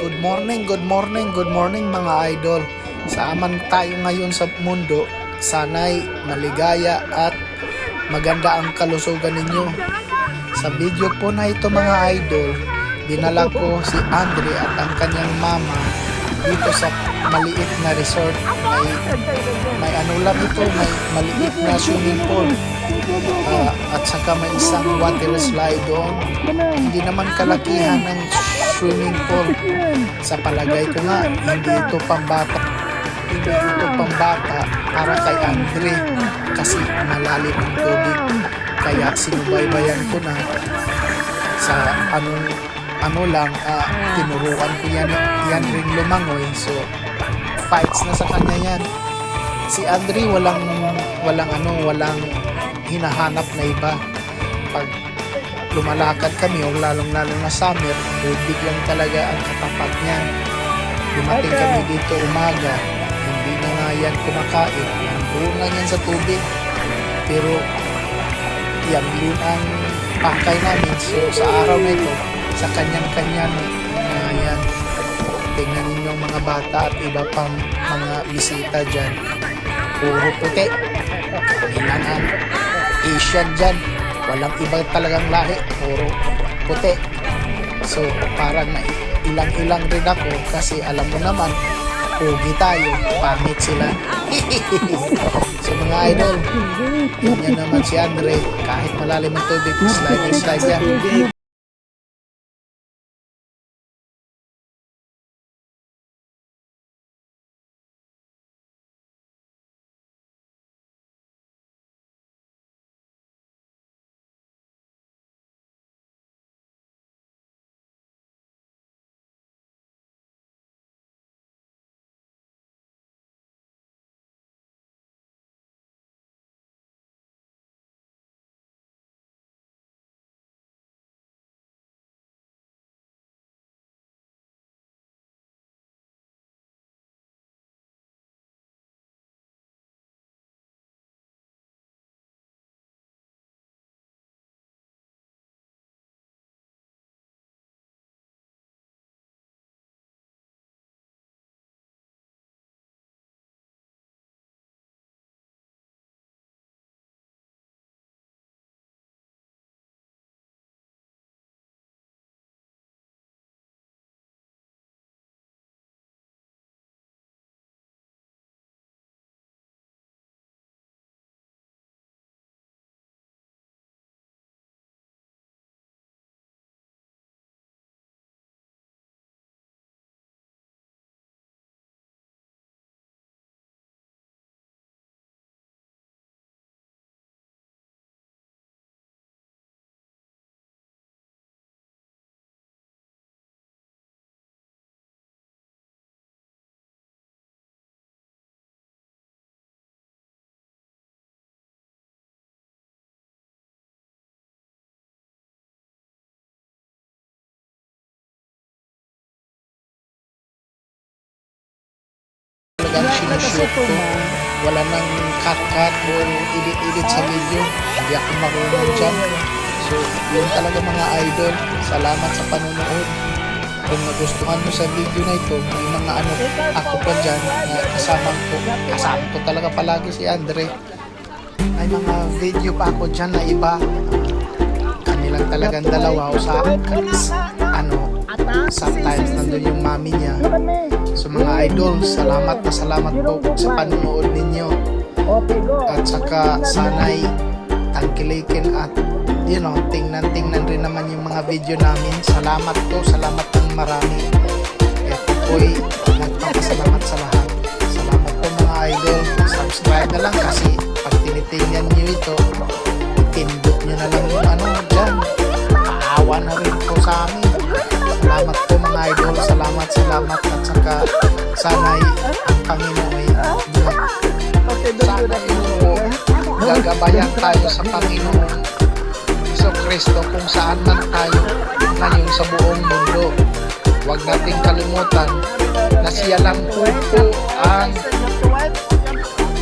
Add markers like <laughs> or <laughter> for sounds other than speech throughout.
Good morning, good morning, good morning mga idol. Saaman tayo ngayon sa mundo. Sana'y maligaya at maganda ang kalusugan ninyo. Sa video po na ito mga idol, dinala ko si Andre at ang kanyang mama dito sa maliit na resort. May, may ano lang ito, may maliit na swimming pool. Ah, at saka may isang water slide doon. Hindi naman kalakihan ng swimming pool. Sa palagay ko nga, hindi ito pambata. Hindi ito pambata para kay Andre kasi malalim ang tubig. Kaya sinubaybayan ko na sa anong ano lang, ah, tinuruan ko yan, yan rin lumangoy. So, fights na sa kanya yan. Si Andre walang walang ano, walang hinahanap na iba. Pag lumalakad kami o lalong-lalo na summer, tubig lang talaga ang katapat niyan. Dumating kami dito umaga, hindi na nga yan kumakain. Nandoon lang yan sa tubig. Pero yan din ang pakay namin. So sa araw na ito, sa kanyang-kanya na yan. Tingnan ninyo ang mga bata at iba pang mga bisita dyan. Puro puti. Kailangan Asian dyan. Walang ibang talagang lahi. Puro puti. So, parang na ilang-ilang rin ako kasi alam mo naman, pugi tayo, pangit sila. <laughs> so mga idol, yan naman si Andre, kahit malalim ang tubig, slide slide yan. Talagang sinushoot ko. Wala nang cut-cut o edit-edit sa video. Hindi ako marunong dyan. So, yun talaga mga idol. Salamat sa panonood. Kung nagustuhan mo sa video na ito, may mga ano ako pa dyan na kasama ko. Kasama ko talaga palagi si Andre. May mga video pa ako dyan na iba. Kami lang talagang dalawa o sa ano, sometimes nandun yung mami niya. So mga idol, salamat na salamat po sa panonood ninyo. At saka sana'y tangkilikin at you know, tingnan-tingnan rin naman yung mga video namin. Salamat po, salamat ng marami. Ito po'y nagpapasalamat sa lahat. Salamat po mga idol. Subscribe na lang kasi Salamat. At saka sana'y ang Panginoon ay sana po gagabayan tayo sa Panginoon Iso Kristo kung saan man tayo ngayon sa buong mundo. Huwag nating kalimutan na siya lang po po ang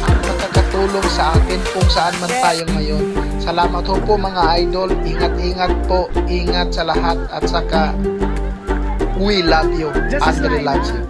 ang nakakatulong sa atin kung saan man tayo ngayon. Salamat po po mga idol. Ingat-ingat po. Ingat sa lahat at saka We love you. Andre loves you.